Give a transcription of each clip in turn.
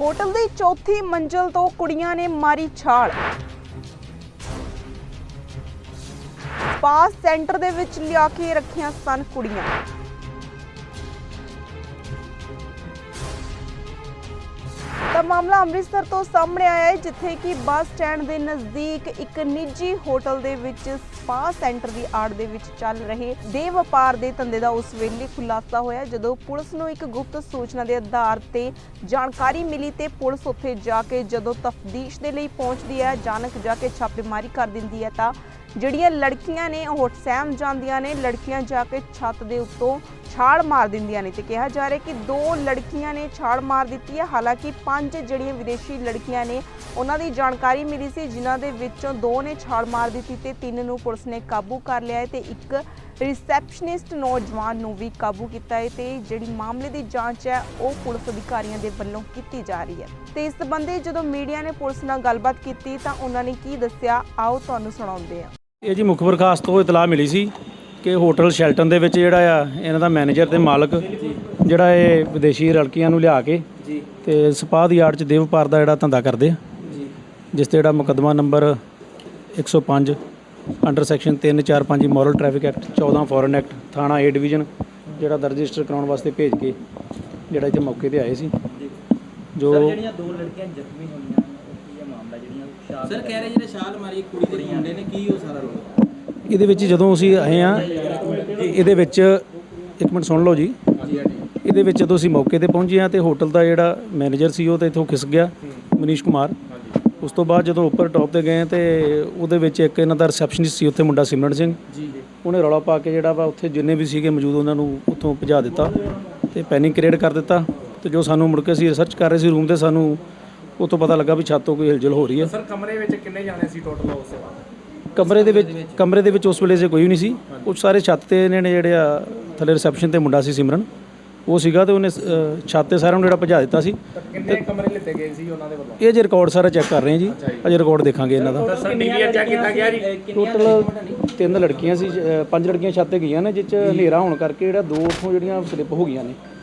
Hotel ਦੀ ਚੌਥੀ ਮੰਜ਼ਲ ਤੋਂ ਕੁੜੀਆਂ ਨੇ ਮਾਰੀ ਛਾਲ। ਸਪਾ ਸੈਂਟਰ ਦੇ ਵਿੱਚ ਲਿਆ ਕੇ ਰੱਖੀਆਂ ਸਨ ਕੁੜੀਆਂ। ਤਾਂ ਮਾਮਲਾ ਅੰਮ੍ਰਿਤਸਰ ਤੋਂ ਸਾਹਮਣੇ ਆਇਆ ਹੈ, ਜਿੱਥੇ ਕਿ ਬੱਸ ਸਟੈਂਡ ਦੇ ਨਜ਼ਦੀਕ ਇੱਕ ਨਿੱਜੀ ਹੋਟਲ ਦੇ ਵਿੱਚ ਸਪਾ ਸੈਂਟਰ ਦੀ ਆੜ ਦੇ ਵਿੱਚ ਚੱਲ ਰਹੇ ਦੇ ਵਪਾਰ ਦੇ ਧੰਦੇ ਦਾ ਉਸ ਵੇਲੇ ਖੁਲਾਸਾ ਹੋਇਆ, ਜਦੋਂ ਪੁਲਿਸ ਨੂੰ ਇੱਕ ਗੁਪਤ ਸੂਚਨਾ ਦੇ ਆਧਾਰ ਤੇ ਜਾਣਕਾਰੀ ਮਿਲੀ ਤੇ ਪੁਲਿਸ ਉੱਥੇ ਜਾ ਕੇ ਜਦੋਂ ਤਫਤੀਸ਼ ਦੇ ਲਈ ਪਹੁੰਚਦੀ ਹੈ, ਅਚਾਨਕ ਜਾ ਕੇ ਛਾਪੇਮਾਰੀ ਕਰ ਦਿੰਦੀ ਹੈ ਤਾਂ ਜਿਹੜੀਆਂ ਲੜਕੀਆਂ ਨੇ, ਉਹ ਸਹਿਮ ਜਾਂਦੀਆਂ ਨੇ, ਲੜਕੀਆਂ ਜਾ ਕੇ ਛੱਤ ਦੇ ਉੱਤੋਂ ਛਾਲ ਮਾਰ ਦਿੰਦੀਆਂ ਨੇ ਤੇ ਕਿਹਾ ਜਾ ਰਿਹਾ ਕਿ ਦੋ ਲੜਕੀਆਂ ਨੇ ਛਾਲ ਮਾਰ ਦਿੱਤੀ ਹੈ। ਹਾਲਾਂਕਿ ਪੰਜ ਜਿਹੜੀਆਂ ਵਿਦੇਸ਼ੀ ਲੜਕੀਆਂ ਨੇ, ਉਹਨਾਂ ਦੀ ਜਾਣਕਾਰੀ ਮਿਲੀ ਸੀ, ਜਿਨ੍ਹਾਂ ਦੇ ਵਿੱਚੋਂ ਦੋ ਨੇ ਛਾਲ ਮਾਰ ਦਿੱਤੀ ਤੇ ਤਿੰਨ ਨੂੰ ਪੁਲਿਸ ਨੇ ਕਾਬੂ ਕਰ ਲਿਆ ਹੈ ਤੇ ਇੱਕ ਰਿਸੈਪਸ਼ਨਿਸਟ ਨੌਜਵਾਨ ਨੂੰ ਵੀ ਕਾਬੂ ਕੀਤਾ ਹੈ ਤੇ ਜਿਹੜੀ ਮਾਮਲੇ ਦੀ ਜਾਂਚ ਹੈ, ਉਹ ਪੁਲਿਸ ਅਧਿਕਾਰੀਆਂ ਦੇ ਵੱਲੋਂ ਕੀਤੀ ਜਾ ਰਹੀ ਹੈ। ਤੇ ਇਸ ਸੰਬੰਧੀ ਜਦੋਂ ਮੀਡੀਆ ਨੇ ਪੁਲਿਸ ਨਾਲ ਗੱਲਬਾਤ ਕੀਤੀ ਤਾਂ ਉਹਨਾਂ ਨੇ ਕੀ ਦੱਸਿਆ? ਆਓ ਤੁਹਾਨੂੰ ਸੁਣਾਉਂਦੇ ਹਾਂ। ਇਹ ਜੀ ਮੁਖਬਰ ਖਾਸ ਤੋਂ ਇਤਲਾਹ ਮਿਲੀ ਸੀ ਕਿ ਹੋਟਲ ਸ਼ੈਲਟਨ ਦੇ ਵਿੱਚ ਜਿਹੜਾ ਆ ਇਹਨਾਂ ਦਾ ਮੈਨੇਜਰ ਤੇ ਮਾਲਕ ਜਿਹੜਾ ਇਹ ਵਿਦੇਸ਼ੀ ਲੜਕੀਆਂ ਨੂੰ ਲਿਆ ਕੇ ਜੀ। ਤੇ ਸਪਾਹ ਦੀ ਆੜ ਚ ਦੇਵ ਵਪਾਰ ਦਾ ਜਿਹੜਾ ਧੰਦਾ ਕਰਦੇ ਆ। ਜੀ। ਜਿਸ ਤੇ ਜਿਹੜਾ ਮੁਕੱਦਮਾ number 105 under section 345 moral traffic act 14 foreign act ਥਾਣਾ ਏ ਡਿਵੀਜ਼ਨ ਜਿਹੜਾ ਦਰਜ ਰਜਿਸਟਰ ਕਰਾਉਣ ਵਾਸਤੇ ਭੇਜ ਕੇ ਜਿਹੜਾ ਇੱਥੇ ਮੌਕੇ ਤੇ ਆਏ ਸੀ। ਜੀ। ਜਿਹੜੀਆਂ ਦੋ ਲੜਕੀਆਂ ਜ਼ਖਮੀ ਹੋਈਆਂ ਉਹ ਕੀ ਹੈ ਮਾਮਲਾ ਜਿਹੜੀਆਂ ਸ਼ਾਹ ਸਰ ਕਹਿ ਰਹੇ ਜਿਹੜੇ ਛਾਲ ਮਾਰੀ ਇੱਕ ਕੁੜੀ ਦੇ ਮੁੰਡੇ ਨੇ ਕੀ ਉਹ ਸਾਰਾ ਰੋਲ? ਇਹਦੇ ਵਿੱਚ ਜਦੋਂ ਅਸੀਂ ਆਏ ਆ ਇਹਦੇ ਵਿੱਚ ਇੱਕ ਮਿੰਟ ਸੁਣ ਲਓ ਜੀ। ਇਹਦੇ ਵਿੱਚ ਜਦੋਂ ਅਸੀਂ ਮੌਕੇ ਤੇ ਪਹੁੰਚੇ ਆ ਤੇ ਹੋਟਲ ਦਾ ਜਿਹੜਾ ਮੈਨੇਜਰ ਸੀ ਉਹ ਤੇ ਇੱਥੋਂ ਖਿਸ ਗਿਆ ਮਨੀਸ਼ ਕੁਮਾਰ। ਉਸ ਤੋਂ ਬਾਅਦ ਜਦੋਂ ਉੱਪਰ ਟੌਪ ਤੇ ਗਏ ਤੇ ਉਹਦੇ ਵਿੱਚ ਇੱਕ ਇਹਨਾਂ ਦਾ ਰਿਸੈਪਸ਼ਨਿਸਟ ਸੀ ਉੱਥੇ ਮੁੰਡਾ ਸਿਮਰਨ ਸਿੰਘ। ਜੀ। ਉਹਨੇ ਰੌਲਾ ਪਾ ਕੇ ਜਿਹੜਾ ਵਾ ਉੱਥੇ ਜਿੰਨੇ ਵੀ ਸੀਗੇ ਮੌਜੂਦ ਉਹਨਾਂ ਨੂੰ ਉੱਥੋਂ ਭਜਾ ਦਿੱਤਾ ਤੇ ਪੈਨਿਕ ਕ੍ਰੀਏਟ ਕਰ ਦਿੱਤਾ ਤੇ ਜੋ ਸਾਨੂੰ ਮੁੜ ਕੇ ਅਸੀਂ ਰਿਸਰਚ ਕਰ ਰਹੇ ਸੀ ਰੂਮ ਤੇ ਸਾਨੂੰ ਉੱਥੋਂ ਪਤਾ ਲੱਗਾ ਵੀ ਛੱਤ ਤੋਂ ਕੋਈ ਹਿਲਜੁਲ ਹੋ ਰਹੀ ਹੈ। ਸਰ ਕਮਰੇ ਵਿੱਚ ਕਿੰਨੇ ਜਾਣੇ ਸੀ ਟੋਟਲ ਉਸ ਬਾਅਦ? ਕਮਰੇ ਦੇ ਵਿੱਚ ਕਮਰੇ ਦੇ ਵਿੱਚ ਉਸ ਵੇਲੇ ਜੇ ਕੋਈ ਨਹੀਂ ਸੀ। ਉਹ ਸਾਰੇ ਛੱਤ ਤੇ ਇਹਨਾਂ ਨੇ ਜਿਹੜੇ ਆ ਥੱਲੇ ਰਿਸੈਪਸ਼ਨ ਤੇ ਮੁੰਡਾ ਸੀ ਸਿਮਰਨ। ਉਹ ਸੀਗਾ ਤੇ ਉਹਨੇ ਛੱਤ ਤੇ ਸਾਰਿਆਂ ਨੂੰ ਜਿਹੜਾ ਭਜਾ ਦਿੱਤਾ ਸੀ। ਕਿੰਨੇ ਕਮਰੇ ਲਿੱਤੇ ਗਏ ਸੀ ਉਹਨਾਂ ਦੇ ਵੱਲੋਂ? ਇਹ ਜੇ ਰਿਕਾਰਡ ਸਾਰਾ ਚੈੱਕ ਕਰ ਰਹੇ ਹਾਂ ਜੀ। ਅਜੇ ਰਿਕਾਰਡ ਦੇਖਾਂਗੇ ਇਹਨਾਂ ਦਾ। ਸਰ ਡੀਵੀਆਰ ਚੈੱਕ ਕੀਤਾ ਗਿਆ ਜੀ ਟੋਟਲ ਤਿੰਨ ਲੜਕੀਆਂ ਸੀ ਪੰਜ ਲੜਕੀਆਂ ਛੱਤ ਤੇ ਗਈਆਂ ਨੇ ਜਿਸ ਚ ਹਨੇਰਾ ਹੋਣ ਕਰਕੇ ਜਿਹੜਾ ਦੋ ਉਥੋਂ ਜਿਹੜੀਆਂ ਸਲਿੱਪ ਹੋ ਗਈਆਂ ਨੇ।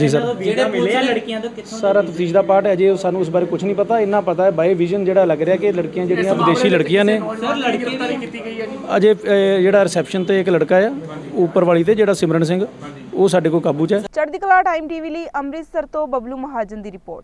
ਜੀ ਸਰ ਜਿਹੜੇ ਮਿਲੇ ਆ ਲੜਕੀਆਂ ਤੋਂ ਕਿੱਥੋਂ ਸਾਰਾ ਤਫਤੀਸ਼ ਦਾ ਪਾਰਟ ਹੈ ਜੀ ਸਾਨੂੰ ਉਸ ਬਾਰੇ ਕੁਝ ਨਹੀਂ ਪਤਾ। ਇੰਨਾ ਪਤਾ ਹੈ ਬਾਈ ਵਿਜ਼ਨ ਜਿਹੜਾ ਲੱਗ ਰਿਹਾ ਕਿ ਲੜਕੀਆਂ ਜਿਹੜੀਆਂ ਵਿਦੇਸ਼ੀ ਲੜਕੀਆਂ ਨੇ। ਸਰ ਲੜਕੀ ਗ੍ਰਿਫਤਾਰੀ ਕੀਤੀ ਗਈ ਹੈ ਜੀ। ਅਜੇ ਜਿਹੜਾ ਰਿਸੈਪਸ਼ਨ ਤੇ ਇੱਕ ਲੜਕਾ ਆ ਉੱਪਰ ਵਾਲੀ ਤੇ ਜਿਹੜਾ ਸਿਮਰਨ ਸਿੰਘ ਉਹ ਸਾਡੇ ਕੋਲ ਕਾਬੂ 'ਚ ਹੈ। ਚੜ੍ਹਦੀ ਕਲਾ ਟਾਈਮ ਟੀਵੀ ਲਈ ਅੰਮ੍ਰਿਤਸਰ ਤੋਂ ਬਬਲੂ ਮਹਾਜਨ ਦੀ ਰਿਪੋਰਟ।